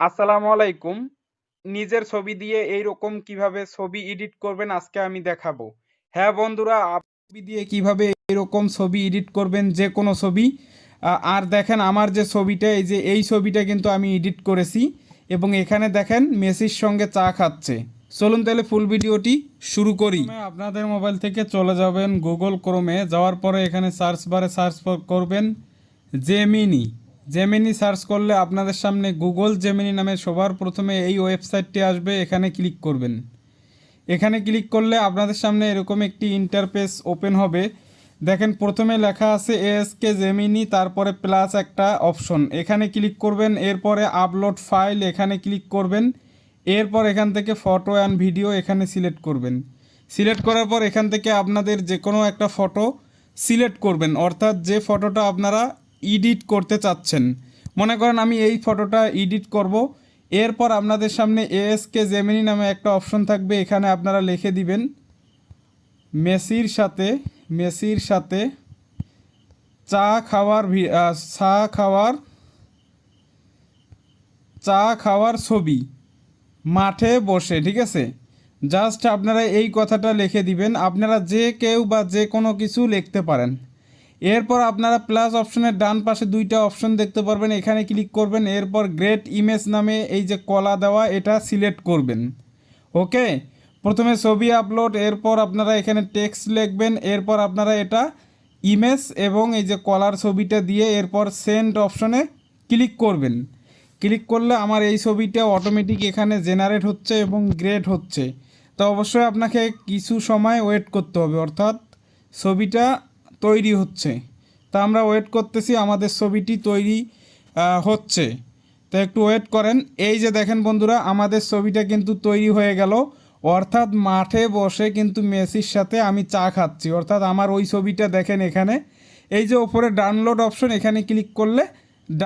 আসসালামু আলাইকুম। নিজের ছবি দিয়ে এইরকম কীভাবে ছবি এডিট করবেন আজকে আমি দেখাবো। হ্যাঁ বন্ধুরা ছবি দিয়ে কীভাবে এরকম ছবি এডিট করবেন যে কোনো ছবি আর দেখেন আমার যে ছবিটা, এই যে এই ছবিটা কিন্তু আমি এডিট করেছি এবং এখানে দেখেন মেসির সঙ্গে চা খাচ্ছে। চলুন তাহলে ফুল ভিডিওটি শুরু করি। আপনাদের মোবাইল থেকে চলে যাবেন গুগল ক্রোমে যাওয়ার পরে এখানে সার্চ বারে সার্চ করবেন জেমিনি জেমিনি সার্চ করলে আপনাদের সামনে গুগল জেমিনি নামে সবার প্রথমে এই ওয়েবসাইটটি আসবে, এখানে ক্লিক করবেন। এখানে ক্লিক করলে আপনাদের সামনে এরকম একটি ইন্টারফেস ওপেন হবে। দেখেন, প্রথমে লেখা আছে এএসকে জেমিনি তারপরে প্লাস একটা অপশন এখানে ক্লিক করবেন, এরপরে আপলোড ফাইল এখানে ক্লিক করবেন। এরপর এখান থেকে ফটো অ্যান্ড ভিডিও এখানে সিলেক্ট করবেন। সিলেক্ট করার পর এখান থেকে আপনাদের যে কোনো একটা ফটো সিলেক্ট করবেন। অর্থাৎ যে ফটোটা আপনারা এডিট করতে চাচ্ছেন। মনে করেন আমি এই ফটোটা এডিট করব। এরপর আপনাদের সামনে এএসকে জেমিনি নামে একটা অপশন থাকবে। এখানে আপনারা লিখে দিবেন, মেসির সাথে মেসির সাথে চা খাওয়ার চা খাওয়ার চা খাওয়ার ছবি মাঠে বসে, ঠিক আছে? জাস্ট আপনারা এই কথাটা লিখে দিবেন। আপনারা যে কেউ বা যে কোনো কিছু লিখতে পারেন। এরপর আপনারা প্লাস অপশনের ডান পাশে দুইটা অপশন দেখতে পারবেন। এখানে ক্লিক করবেন, এরপর গ্রেট ইমেজ নামে এই যে কলা দেওয়া, এটা সিলেক্ট করবেন। ওকে প্রথমে ছবি আপলোড এরপর আপনারা এখানে টেক্সট লিখবেন, এরপর আপনারা এটা ইমেজ এবং এই যে কলার ছবিটা দিয়ে এরপর সেন্ড অপশনে ক্লিক করবেন। ক্লিক করলে আমার এই ছবিটা অটোমেটিক এখানে জেনারেট হচ্ছে এবং গ্রেড হচ্ছে। তো অবশ্যই আপনাকে কিছু সময় ওয়েট করতে হবে, অর্থাৎ ছবিটা তৈরি হচ্ছে। তা আমরা ওয়েট করতেছি, আমাদের ছবিটি তৈরি হচ্ছে। তো একটু ওয়েট করেন। এই যে দেখেন বন্ধুরা, আমাদের ছবিটা কিন্তু তৈরি হয়ে গেল। অর্থাৎ মাঠে বসে কিন্তু মেসির সাথে আমি চা খাচ্ছি। অর্থাৎ আমার ওই ছবিটা দেখেন এখানে। এই যে ওপরে ডাউনলোড অপশন এখানে ক্লিক করলে